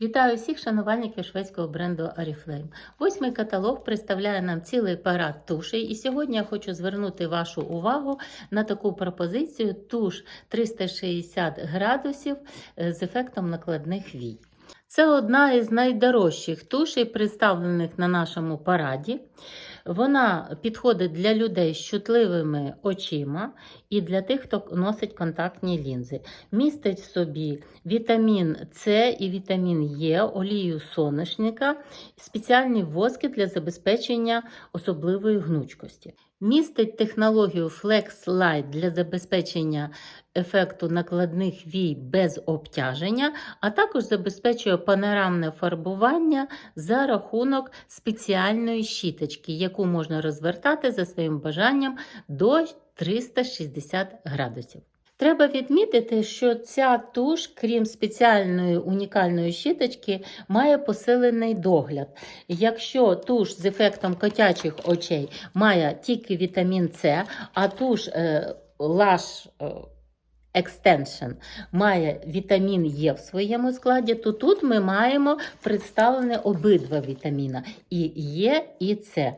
Вітаю всіх шанувальників шведського бренду Oriflame. Восьмий каталог представляє нам цілий парад тушей. І сьогодні я хочу звернути вашу увагу на таку пропозицію туш 360 градусів е, з ефектом накладних вій. Це одна із найдорожчих тушей, представлених на нашому параді. Вона підходить для людей з чутливими очима і для тих, хто носить контактні лінзи. Містить в собі вітамін С і вітамін Е, олію соняшника, спеціальні воски для забезпечення особливої гнучкості. Містить технологію Flex Light для забезпечення ефекту накладних вій без обтяження, а також забезпечує панорамне фарбування за рахунок спеціальної щіточки, яку можна розвертати за своїм бажанням до 360 градусів. Треба відмітити, що ця туш, крім спеціальної унікальної щіточки, має посилений догляд. Якщо туш з ефектом котячих очей має тільки вітамін С, а туш Lash е, Extension має вітамін Е в своєму складі, то тут ми маємо представлені обидва вітаміна і Е, і С.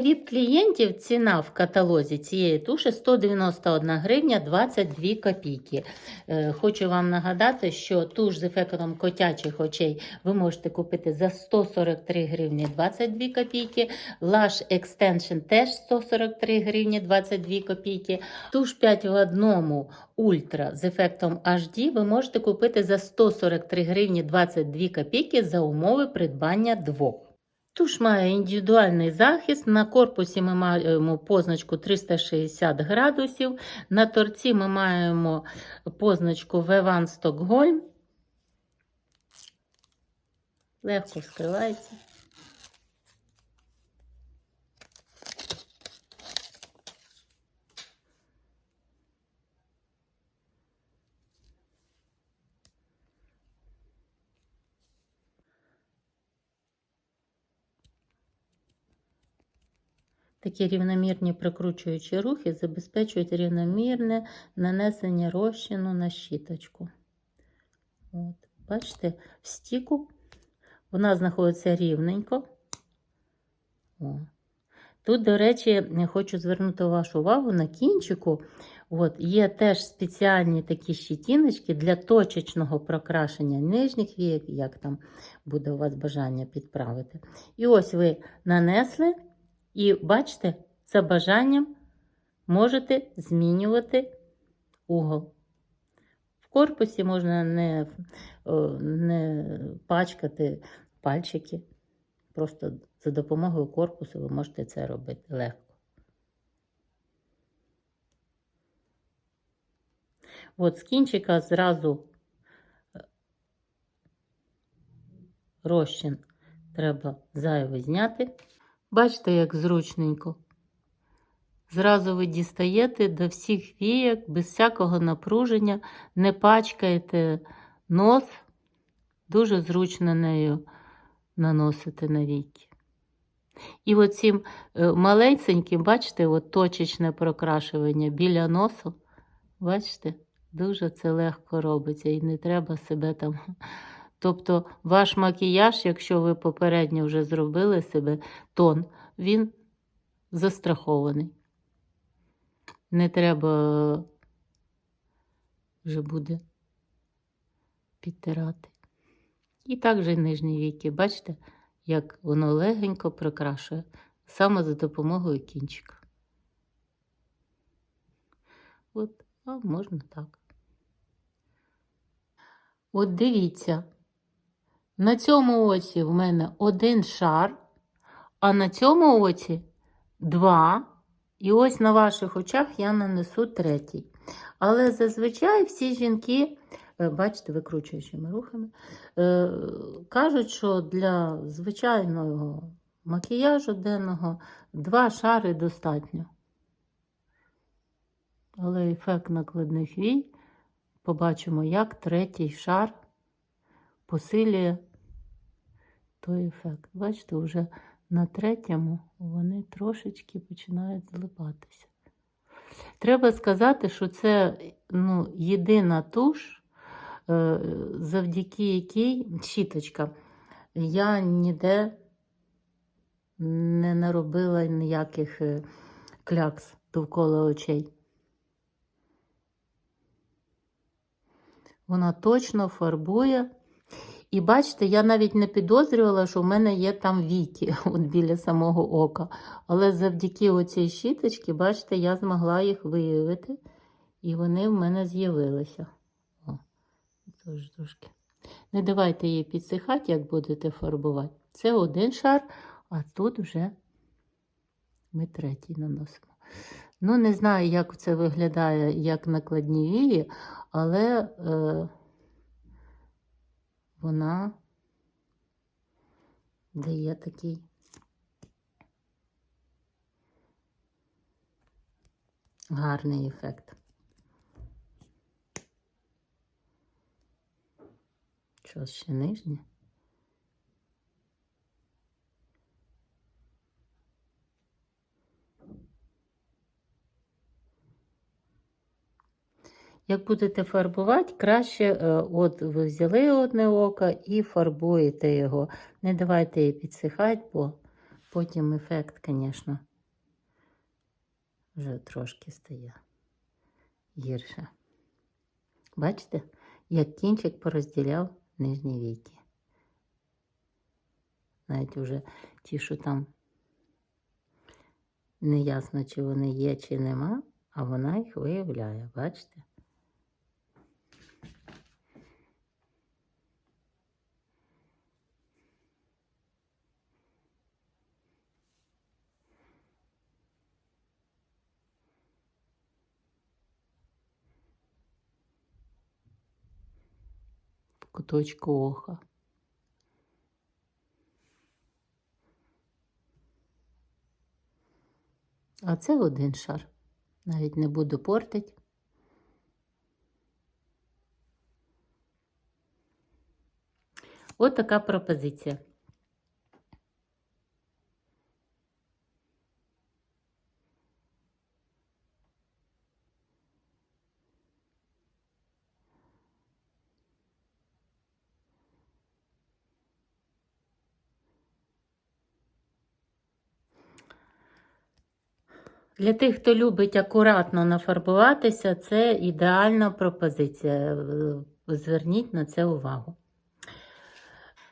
Від клієнтів ціна в каталозі цієї туші 191 гривня 22 копійки. Е, Хочу вам нагадати, що туш з ефектом котячих очей ви можете купити за 143 гривні 22 копійки. Lash Extension теж 143 гривні 22 копійки. Туш 5 в 1 Ультра з ефектом HD ви можете купити за 143 гривні 22 копійки за умови придбання двох. Туш має індивідуальний захист. На корпусі ми маємо позначку 360 градусів. На торці ми маємо позначку V1 Stockholm. Легко вскривається. Такі рівномірні прикручуючі рухи забезпечують рівномірне нанесення розчину на щіточку. От. Бачите, в стіку вона знаходиться рівненько. О. Тут, до речі, хочу звернути вашу увагу на кінчику. От, Є теж спеціальні такі щітіночки для точечного прокрашення нижніх вієк, як там буде у вас бажання підправити. І ось ви нанесли. І бачите, за бажанням можете змінювати угол. В корпусі можна не, не пачкати пальчики. Просто за допомогою корпусу ви можете це робити легко. От з кінчика зразу розчин треба зайвий зняти. Бачите, як зручненько. Зразу ви дістаєте до всіх віяк, без всякого напруження, не пачкаєте нос, дуже зручно нею наносити на віки. І оцім маленьким, бачите, от точечне прокрашування біля носу, бачите, дуже це легко робиться і не треба себе там. Тобто ваш макіяж, якщо ви попередньо вже зробили себе тон, він застрахований. Не треба вже буде підтирати. І також нижні віки, бачите, як воно легенько прикрашує саме за допомогою кінчика. От, а можна так. От дивіться. На цьому оці в мене один шар, а на цьому оці два. І ось на ваших очах я нанесу третій. Але зазвичай всі жінки, е, бачите, викручуючими рухами, е, кажуть, що для звичайного макіяжу денного два шари достатньо. Але ефект накладних вій побачимо, як третій шар посилює той ефект. Бачите, вже на третьому вони трошечки починають злипатися. Треба сказати, що це ну, єдина туш, е, завдяки якій щіточка, я ніде не наробила ніяких е, клякс довкола очей. Вона точно фарбує. І бачите, я навіть не підозрювала, що в мене є там віки от біля самого ока. Але завдяки оцій щіточці, бачите, я змогла їх виявити, і вони в мене з'явилися. О, тож трошки. Не давайте її підсихати, як будете фарбувати. Це один шар, а тут вже ми третій наносимо. Ну, не знаю, як це виглядає як накладні вії, але е, вона дає такий гарний ефект. Що ще нижнє? Як будете фарбувати, краще, е, от ви взяли одне око і фарбуєте його. Не давайте її підсихати, бо потім ефект, звісно, вже трошки стає гірше. Бачите, як кінчик порозділяв нижні віки. Навіть уже ті, що там неясно, чи вони є, чи нема, а вона їх виявляє, бачите? Куточку оха. А це один шар. Навіть не буду портити. От така пропозиція. Для тих, хто любить акуратно нафарбуватися, це ідеальна пропозиція. Е, Зверніть на це увагу.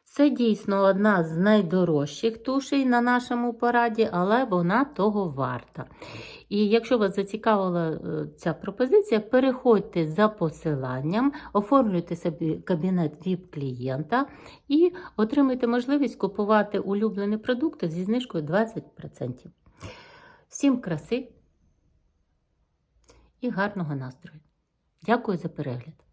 Це дійсно одна з найдорожчих тушей на нашому параді, але вона того варта. І якщо вас зацікавила е, ця пропозиція, переходьте за посиланням, оформлюйте собі кабінет ВІП-клієнта і отримайте можливість купувати улюблені продукти зі знижкою 20%. Всім краси і гарного настрою. Дякую за перегляд!